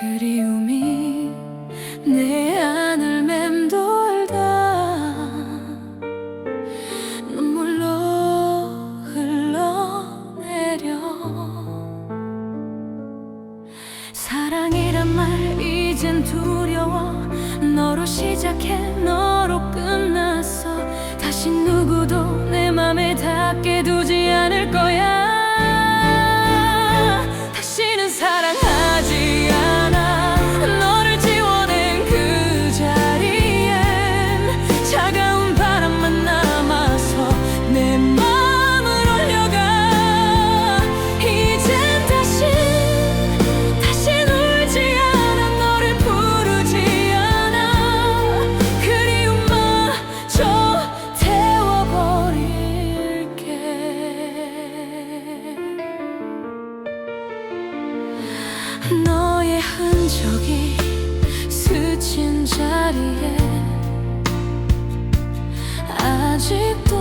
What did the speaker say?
그리움이 내 안을 맴돌다. 눈물로 흘러내려. 사랑이란 말 이젠 두려워. 너로 시작해 너로 끝났어 다시 누구도 내 맘에 닿게 두지 않을 거야. 저기 스친 자리에 아직도